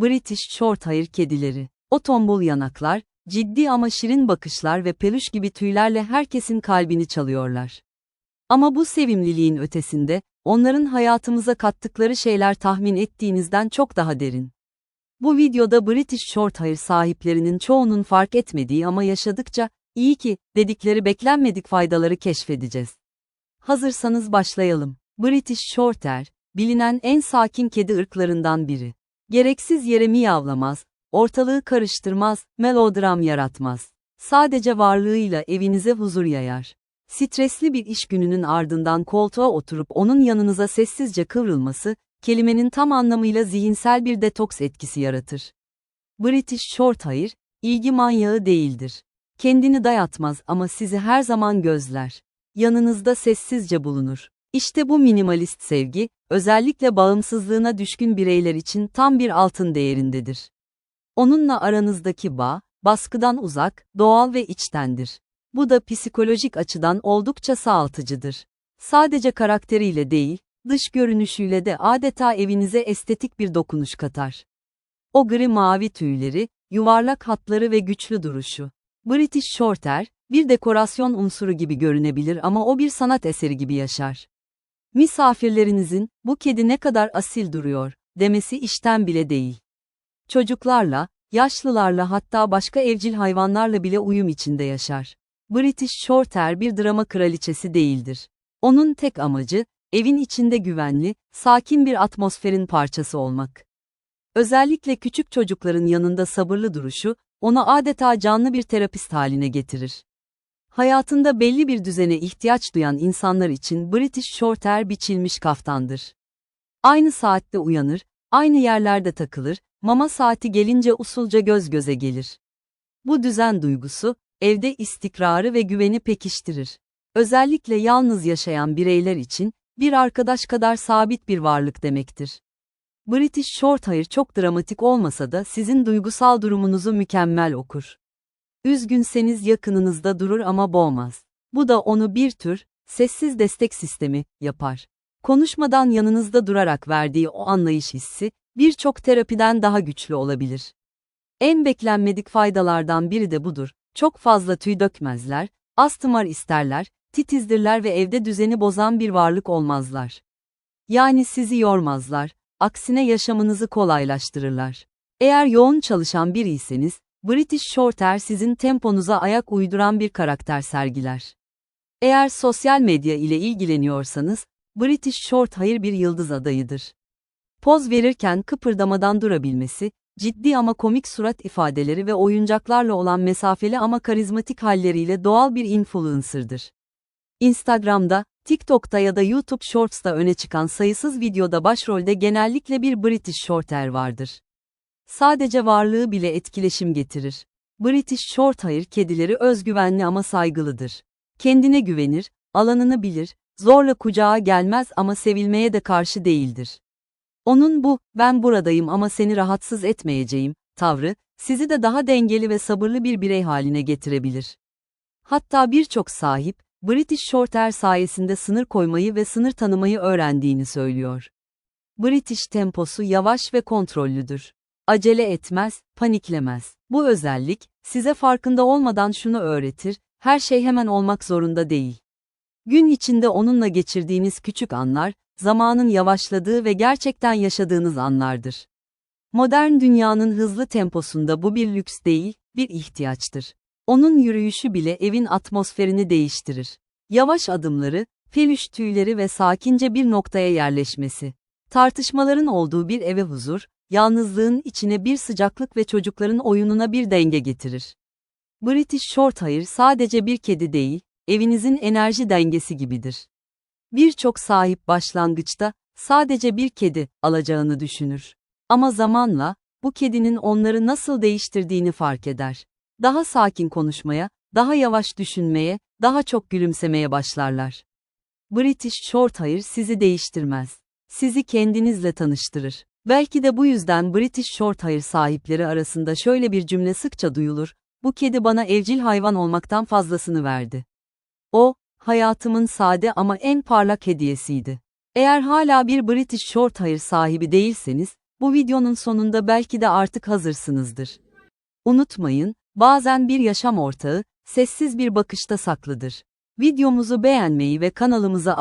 British Shorthair kedileri. O tombul yanaklar, ciddi ama şirin bakışlar ve peluş gibi tüylerle herkesin kalbini çalıyorlar. Ama bu sevimliliğin ötesinde, onların hayatımıza kattıkları şeyler tahmin ettiğinizden çok daha derin. Bu videoda British Shorthair sahiplerinin çoğunun fark etmediği ama yaşadıkça, iyi ki, dedikleri beklenmedik faydaları keşfedeceğiz. Hazırsanız başlayalım. British Shorthair, bilinen en sakin kedi ırklarından biri. Gereksiz yere miyavlamaz, ortalığı karıştırmaz, melodram yaratmaz. Sadece varlığıyla evinize huzur yayar. Stresli bir iş gününün ardından koltuğa oturup onun yanınıza sessizce kıvrılması, kelimenin tam anlamıyla zihinsel bir detoks etkisi yaratır. British Shorthair, ilgi manyağı değildir. Kendini dayatmaz ama sizi her zaman gözler. Yanınızda sessizce bulunur. İşte bu minimalist sevgi, özellikle bağımsızlığına düşkün bireyler için tam bir altın değerindedir. Onunla aranızdaki bağ, baskıdan uzak, doğal ve içtendir. Bu da psikolojik açıdan oldukça sağaltıcıdır. Sadece karakteriyle değil, dış görünüşüyle de adeta evinize estetik bir dokunuş katar. O gri mavi tüyleri, yuvarlak hatları ve güçlü duruşu. British Shorthair, bir dekorasyon unsuru gibi görünebilir ama o bir sanat eseri gibi yaşar. Misafirlerinizin, bu kedi ne kadar asil duruyor, demesi işten bile değil. Çocuklarla, yaşlılarla hatta başka evcil hayvanlarla bile uyum içinde yaşar. British Shorthair bir drama kraliçesi değildir. Onun tek amacı, evin içinde güvenli, sakin bir atmosferin parçası olmak. Özellikle küçük çocukların yanında sabırlı duruşu, onu adeta canlı bir terapist haline getirir. Hayatında belli bir düzene ihtiyaç duyan insanlar için British Shorthair biçilmiş kaftandır. Aynı saatte uyanır, aynı yerlerde takılır, mama saati gelince usulca göz göze gelir. Bu düzen duygusu, evde istikrarı ve güveni pekiştirir. Özellikle yalnız yaşayan bireyler için, bir arkadaş kadar sabit bir varlık demektir. British Shorthair çok dramatik olmasa da sizin duygusal durumunuzu mükemmel okur. Üzgünseniz yakınınızda durur ama boğmaz. Bu da onu bir tür, sessiz destek sistemi, yapar. Konuşmadan yanınızda durarak verdiği o anlayış hissi, birçok terapiden daha güçlü olabilir. En beklenmedik faydalardan biri de budur. Çok fazla tüy dökmezler, astımar isterler, titizdirler ve evde düzeni bozan bir varlık olmazlar. Yani sizi yormazlar, aksine yaşamınızı kolaylaştırırlar. Eğer yoğun çalışan biriyseniz, British Shorthair sizin temponuza ayak uyduran bir karakter sergiler. Eğer sosyal medya ile ilgileniyorsanız, British Shorthair bir yıldız adayıdır. Poz verirken kıpırdamadan durabilmesi, ciddi ama komik surat ifadeleri ve oyuncaklarla olan mesafeli ama karizmatik halleriyle doğal bir influencer'dır. Instagram'da, TikTok'ta ya da YouTube Shorts'ta öne çıkan sayısız videoda başrolde genellikle bir British Shorthair vardır. Sadece varlığı bile etkileşim getirir. British Shorthair kedileri özgüvenli ama saygılıdır. Kendine güvenir, alanını bilir, zorla kucağa gelmez ama sevilmeye de karşı değildir. Onun bu, ben buradayım ama seni rahatsız etmeyeceğim, tavrı, sizi de daha dengeli ve sabırlı bir birey haline getirebilir. Hatta birçok sahip, British Shorthair sayesinde sınır koymayı ve sınır tanımayı öğrendiğini söylüyor. British temposu yavaş ve kontrollüdür. Acele etmez, paniklemez. Bu özellik, size farkında olmadan şunu öğretir, her şey hemen olmak zorunda değil. Gün içinde onunla geçirdiğiniz küçük anlar, zamanın yavaşladığı ve gerçekten yaşadığınız anlardır. Modern dünyanın hızlı temposunda bu bir lüks değil, bir ihtiyaçtır. Onun yürüyüşü bile evin atmosferini değiştirir. Yavaş adımları, peluş tüyleri ve sakince bir noktaya yerleşmesi. Tartışmaların olduğu bir eve huzur, yalnızlığın içine bir sıcaklık ve çocukların oyununa bir denge getirir. British Shorthair sadece bir kedi değil, evinizin enerji dengesi gibidir. Birçok sahip başlangıçta sadece bir kedi alacağını düşünür. Ama zamanla bu kedinin onları nasıl değiştirdiğini fark eder. Daha sakin konuşmaya, daha yavaş düşünmeye, daha çok gülümsemeye başlarlar. British Shorthair sizi değiştirmez. Sizi kendinizle tanıştırır. Belki de bu yüzden British Shorthair sahipleri arasında şöyle bir cümle sıkça duyulur. Bu kedi bana evcil hayvan olmaktan fazlasını verdi. O, hayatımın sade ama en parlak hediyesiydi. Eğer hala bir British Shorthair sahibi değilseniz, Bu videonun sonunda belki de artık hazırsınızdır. Unutmayın, bazen bir yaşam ortağı, sessiz bir bakışta saklıdır. Videomuzu beğenmeyi ve kanalımıza